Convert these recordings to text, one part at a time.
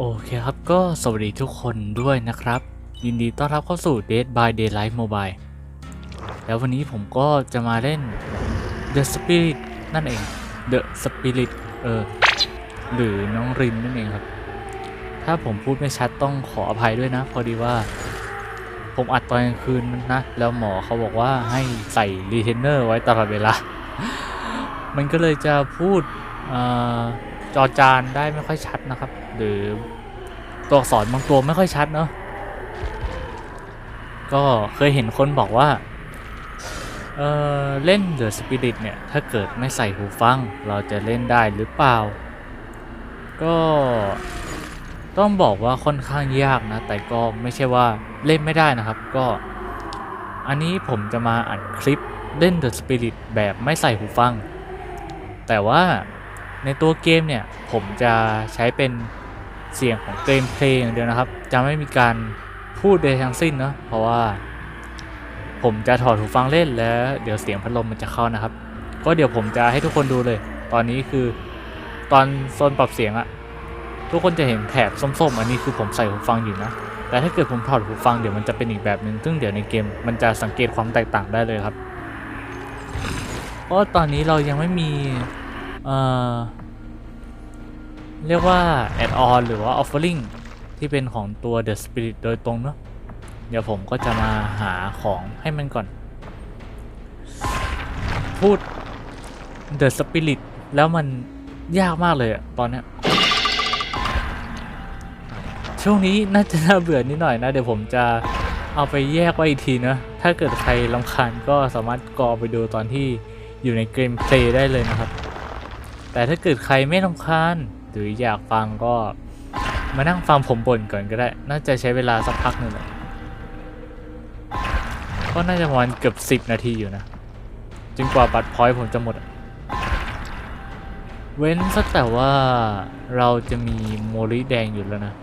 โอเคครับก็สวัสดีทุกคนด้วยนะครับ ยินดีต้อนรับเข้าสู่ Dead by Daylight Mobile แล้ววันนี้ผมก็จะมาเล่น The Spirit นั่นเอง The Spirit เออหรือน้องรินนั่นเองครับ ถ้าผมพูดไม่ชัดต้องขออภัยด้วยนะ พอดีว่า ผมอัดตอนกลางคืนนะ แล้วหมอเขาบอกว่าให้ใส่รีเทนเนอร์ไว้ตลอดเวลา มันก็เลยจะพูดอ่อ อจานได้ไม่ค่อยชัดนะครับ หรือตัวอักษรบางตัวไม่ค่อยชัดเนาะก็เคยเห็นคนบอกว่าเออเล่น The Spirit เนี่ย ถ้าเกิดไม่ใส่หูฟัง เราจะเล่นได้หรือเปล่า ก็ต้องบอกว่าค่อนข้างยากนะ แต่ก็ไม่ใช่ว่าเล่นไม่ได้นะครับ ก็ อันนี้ผมจะมาอัดคลิปเล่น The Spirit แบบไม่ใส่หูฟัง แต่ว่า ในตัวเกมเนี่ยผมจะใช้เป็นเสียงของเกมเพลงอย่างเดียวนะครับ จะไม่มีการพูดใดทั้งสิ้นเนาะเพราะว่า ผมจะถอดหูฟังเล่นแล้ว เดี๋ยวเสียงพัดลมมันจะเข้านะครับ ก็เดี๋ยวผมจะให้ทุกคนดูเลย ตอนนี้คือตอนโซนปรับเสียงอะทุกคนจะเห็นแถบส้มๆ อันนี้คือผมใส่หูฟังอยู่นะ แต่ถ้าเกิดผมถอดหูฟังเดี๋ยวมันจะเป็นอีกแบบหนึ่งซึ่งเดี๋ยวในเกมมันจะสังเกตความแตกต่างได้เลยครับ เพราะตอนนี้เรายังไม่มี เรียกว่าแอดออนหรือว่า offering ที่เป็นของตัว The Spirit โดยตรงเนาะเดี๋ยวผมก็จะมาหาของให้มันก่อน พูด The Spirit แล้วมันยากมากเลยอะตอนเนี้ยช่วงนี้น่าจะน่าเบื่อนิดหน่อยนะ เดี๋ยวผมจะเอาไปแยกไว้อีกทีนะ ถ้าเกิดใครลำคาญก็สามารถกอไปดูตอนที่อยู่ในเกมเพลย์ได้เลยนะครับ แต่ถ้าเกิดใครไม่ลำคาญหรืออยากฟังก็มานั่งฟังผมบ่นก่อนก็ได้ น่าจะใช้เวลาสักพักหนึ่งแหละก็น่าจะประมาณเกือบสิบนาทีอยู่นะจนกว่าบัตรพอยต์ผมจะหมด เว้นสักแต่ว่าเราจะมีโมลิแดงอยู่แล้วนะ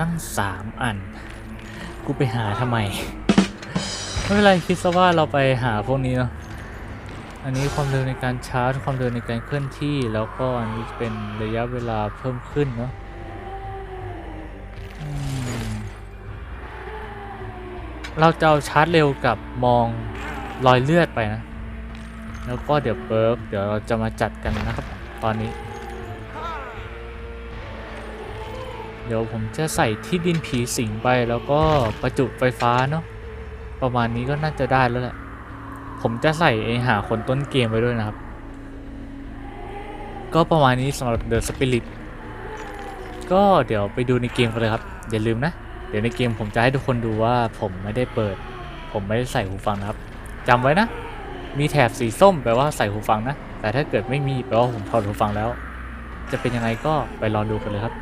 ตั้งสามอัน กูไปหาทำไม ไม่เป็นไรคิดซะว่าเราไปหาพวกนี้เนาะ อันนี้ความเร็วในการชาร์จ ความเร็วในการเคลื่อนที่ แล้วก็อันนี้เป็นระยะเวลาเพิ่มขึ้นเนาะเราจะเอาชาร์จเร็วกับมองรอยเลือดไปนะ แล้วก็เดี๋ยวเบิร์กเดี๋ยวเราจะมาจัดกันนะครับ ตอนนี้ ดี๋ยวผมจะใส่ที่ดินผีสิงไปแล้วก็ประจุไฟฟ้าเนาะประมาณนี้ก็น่าจะได้แล้วแหละ ผมจะใส่ไอหาคนต้นเกมไว้ด้วยนะครับ ก็ประมาณนี้สำหรับ The Spirit ก็เดี๋ยวไปดูในเกมกันเลยครับ อย่าลืมนะ เดี๋ยวในเกมผมจะให้ทุกคนดูว่าผมไม่ได้เปิด ผมไม่ได้ใส่หูฟังนะครับจำไว้นะ มีแถบสีส้มแปลว่าใส่หูฟังนะ แต่ถ้าเกิดไม่มีแปลว่าผมถอดหูฟังแล้ว จะเป็นยังไงก็ไปรอดูกันเลยครับ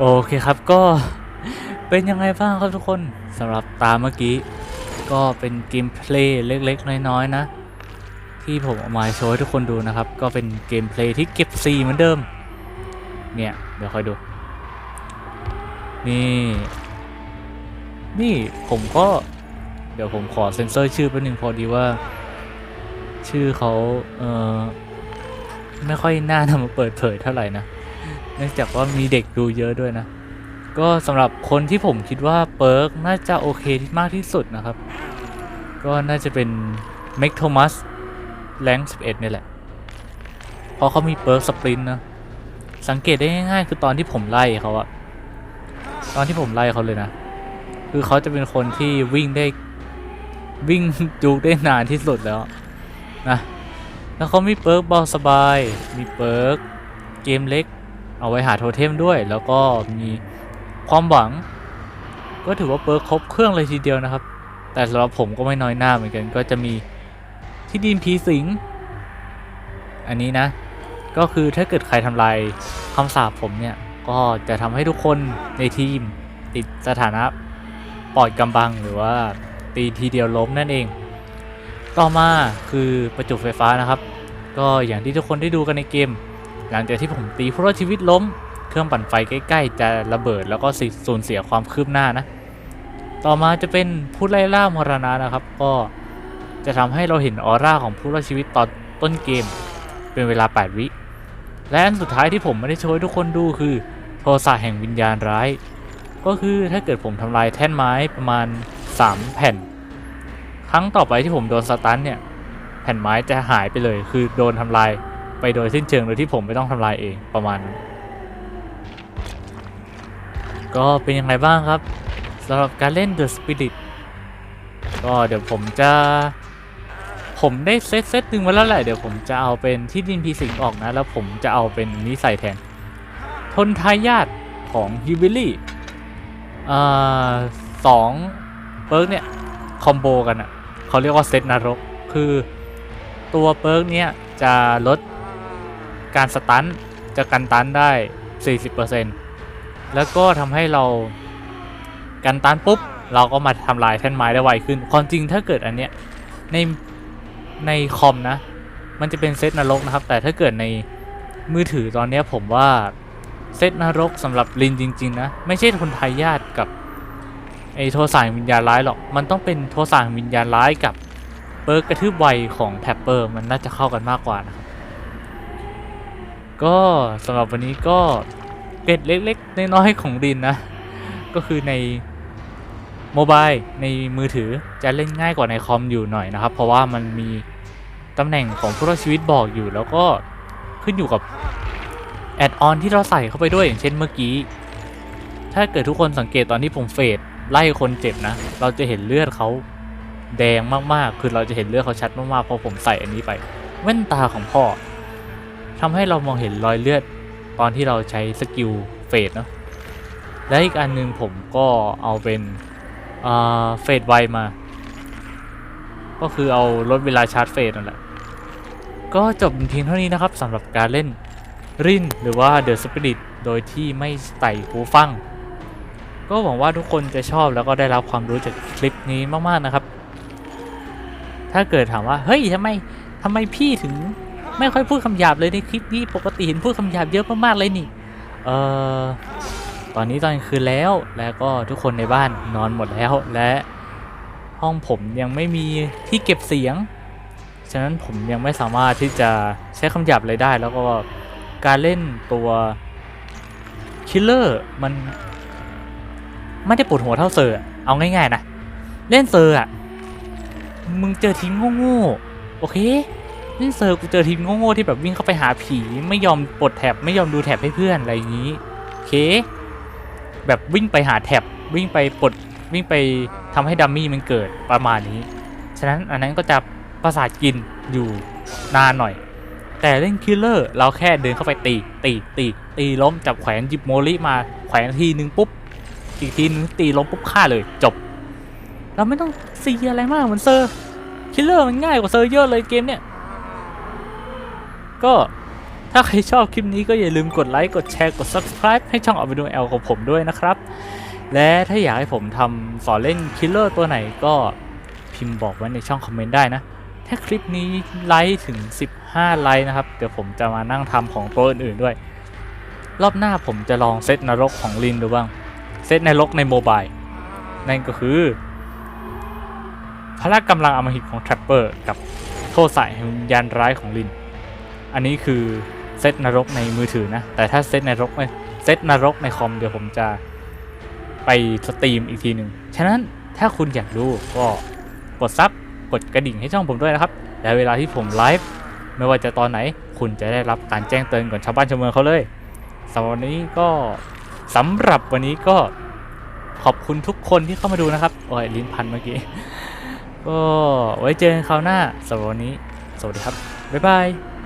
โอเคครับก็เป็นยังไงบ้างครับทุกคนสำหรับตามเมื่อกี้ ก็เป็นเกมเพลย์เล็กๆ น้อยๆนะ ที่ผมเอามาโชว์ให้ทุกคนดูนะครับ ก็เป็นเกมเพลย์ที่เก็บซีเหมือนเดิม เนี่ย เดี๋ยวคอยดู นี่ นี่ผมก็ เดี๋ยวผมขอเซ็นเซอร์ชื่อแป๊บนึงพอดีว่า ชื่อเขาเออไม่ค่อยน่านำมาเปิดเผยเท่าไหร่นะ เนื่องจากว่ามีเด็กดูเยอะด้วยนะ ก็สำหรับคนที่ผมคิดว่าเปิร์กน่าจะโอเคที่มากที่สุดนะครับ ก็น่าจะเป็นเมกโทมัสแรง11เนี่ยแหละ เพราะเขามีเปิร์กสปรินต์นะ สังเกตได้ง่ายๆคือตอนที่ผมไล่เขาอะตอนที่ผมไล่เขาเลยนะ คือเขาจะเป็นคนที่วิ่งได้วิ่งจูกได้นานที่สุดแล้วนะ แล้วเขามีเปิร์กเบาสบาย มีเปิร์กเกมเล็ก เอาไว้หาโทเทมด้วย แล้วก็มีความหวัง ก็ถือว่าเปิร์ครบเครื่องเลยทีเดียวนะครับ แต่สำหรับผมก็ไม่น้อยหน้าเหมือนกัน ก็จะมีที่ดินผีสิง อันนี้นะ ก็คือถ้าเกิดใครทำลายคำสาปผมเนี่ย ก็จะทำให้ทุกคนในทีมติดสถานะปลอดกำบังหรือว่าตีทีเดียวล้มนั่นเอง ต่อมาคือประจุไฟฟ้านะครับ ก็อย่างที่ทุกคนได้ดูกันในเกม หลังจากที่ผมตีผู้รอดชีวิตล้ม เครื่องปั่นไฟใกล้ๆ จะระเบิดแล้วก็สูญเสียความคืบหน้านะ ต่อมาจะเป็นผู้ไล่ล่ามรณะนะครับ ก็จะทำให้เราเห็นออร่าของผู้รอดชีวิตตอนต้นเกม เป็นเวลา 8 วิ และอันสุดท้ายที่ผมไม่ได้โชว์ให้ทุกคนดูคือ โทสะแห่งวิญญาณร้าย ก็คือถ้าเกิดผมทำลายแท่นไม้ประมาณ 3 แผ่น ครั้งต่อไปที่ผมโดนสตันเนี่ยแผ่นไม้จะหายไปเลย คือโดนทำลาย ไปโดยสิ้นเชิงโดยที่ผมไม่ต้องทำลายเองประมาณนั้นก็เป็นยังไงบ้างครับสำหรับการเล่น The Spirit ก็เดี๋ยวผมจะ ผมได้เซตเซตหนึ่งมาแล้วแหละเดี๋ยวผมจะเอาเป็นที่ดินพีสิงออกนะ แล้วผมจะเอาเป็นนิสัยแทน ทนทายาทของฮิบิลี่อ่าสองเปิร์กเนี่ย คอมโบกันอะ่ะเขาเรียกว่าเซตนรก คือตัวเปิร์กเนี่ยจะลด การสตันจะกันตันได้ 40%แล้วก็ทำให้เรากันตันปุ๊บ เราก็มาทำลายแท่นไม้ได้ไวขึ้น ความจริงถ้าเกิดอันเนี้ยในในคอมนะ มันจะเป็นเซตนรกนะครับ แต่ถ้าเกิดในมือถือตอนเนี้ยผมว่าเซตนรกสำหรับลินจริง ๆ นะ ไม่ใช่คนทายาทกับไอโทสายวิญญาณร้ายหรอก มันต้องเป็นโทสายวิญญาณร้ายกับเปิร์กกระทืบไวของแท็ปเปอร์ มันน่าจะเข้ากันมากกว่านะครับ ก็สำหรับวันนี้ก็เกร็ดเล็กๆน้อยๆของดินนะ ก็คือในโมบายในมือถือจะเล่นง่ายกว่าในคอมอยู่หน่อยนะครับ เพราะว่ามันมีตำแหน่งของผู้รอดชีวิตบอกอยู่ แล้วก็ขึ้นอยู่กับแอดออนที่เราใส่เข้าไปด้วยอย่างเช่นเมื่อกี้ ถ้าเกิดทุกคนสังเกตตอนที่ผมเฟดไล่คนเจ็บนะ เราจะเห็นเลือดเขาแดงมากๆ คือเราจะเห็นเลือดเขาชัดมากๆพราะผมใส่อันนี้ไปแว่นตาของพ่อ ทำให้เรามองเห็นรอยเลือดตอนที่เราใช้สกิลเฟดเนาะและอีกอันหนึงผมก็เอาเป็นเฟดไวมา ก็คือเอาลดเวลาชาร์จเฟดนั่นแหละก็จบเพียงเท่านี้นะครับสำหรับการเล่นรินหรือว่า The Spirit โดยที่ไม่ใส่หูฟัง ก็หวังว่าทุกคนจะชอบแล้วก็ได้รับความรู้จากคลิปนี้มากๆนะครับ ถ้าเกิดถามว่า เฮ้ยทำไมทำไมพี่ถึง ไม่ค่อยพูดคำหยาบเลยในคลิปนี้ปกติเห็นพูดคำหยาบเยอะมากๆเลยนี่ เอ่อตอนนี้ตอนคืนแล้วแล้วก็ทุกคนในบ้านนอนหมดแล้วและห้องผมยังไม่มีที่เก็บเสียง ฉะนั้นผมยังไม่สามารถที่จะใช้คำหยาบอะไรได้ แล้วก็การเล่นตัวคิลเลอร์มันไม่ได้ปวดหัวเท่าเซอร์เอาง่ายๆนะ เล่นเซอร์อะ มึงเจอทีมโง่ๆโอเค นเซอร์กูเจอทีมโง่ๆที่แบบวิ่งเข้าไปหาผีไม่ยอมปลดแท็บไม่ยอมดูแท็บให้เพื่อนอะไรอย่างนี้โอเค แบบวิ่งไปหาแท็บวิ่งไปปลดวิ่งไปทำให้ดัมมี่มันเกิดประมาณนี้ ฉะนั้นอันนั้นก็จะประสาทกินอยู่นานหน่อย แต่เล่นคิลเลอร์เราแค่เดินเข้าไปตีตีตีตีล้มจับแขวนหยิบโมลิมาแขวนทีนึงปุ๊บอีกทีนึงตีล้มปุ๊บฆ่าเลยจบ เราไม่ต้องซีอะไรมากเหมือนเซอร์คิลเลอร์มันง่ายกว่าเซอร์เยอะเลยเกมเนี้ย ก็ถ้าใครชอบคลิปนี้ก็อย่าลืมกดไลค์กดแชร์กด subscribe ให้ช่องอ b ิ d แอลของผมด้วยนะครับ และถ้าอยากให้ผมทำสอนเล่นคิลเลอร์ตัวไหนก็พิมพ์บอกไว้ในช่องคอมเมนต์ได้นะ ถ้าคลิปนี้ไลค์ถึง 15 ไลค์นะครับ เดี๋ยวผมจะมานั่งทำของตัวอื่นๆด้วย รอบหน้าผมจะลองเซตนรกของลินดูบ้าง เซตนรกในโมบาย นั่นก็คือ พละกำลังอมหิตของ Trapper กับโทษสายแห่งวิญญาณร้ายของลิน อันนี้คือเซตนรกในมือถือนะ แต่ถ้าเซตนรกในเซตนรกในคอมเดี๋ยวผมจะไปสตรีมอีกทีหนึ่งฉะนั้นถ้าคุณอยากดูก็กดซับกดกระดิ่งให้ช่องผมด้วยนะครับ และเวลาที่ผมไลฟ์ไม่ว่าจะตอนไหน คุณจะได้รับการแจ้งเตือนก่อนชาวบ้านชาวเมืองเขาเลยสำหรับวันนี้ก็สำหรับวันนี้ก็ขอบคุณทุกคนที่เข้ามาดูนะครับ โอ้ยลิ้นพันเมื่อกี้ ก็ไว้เจอกันคราวหน้าสำหรับวันนี้ สวัสดีครับ บ๊ายบาย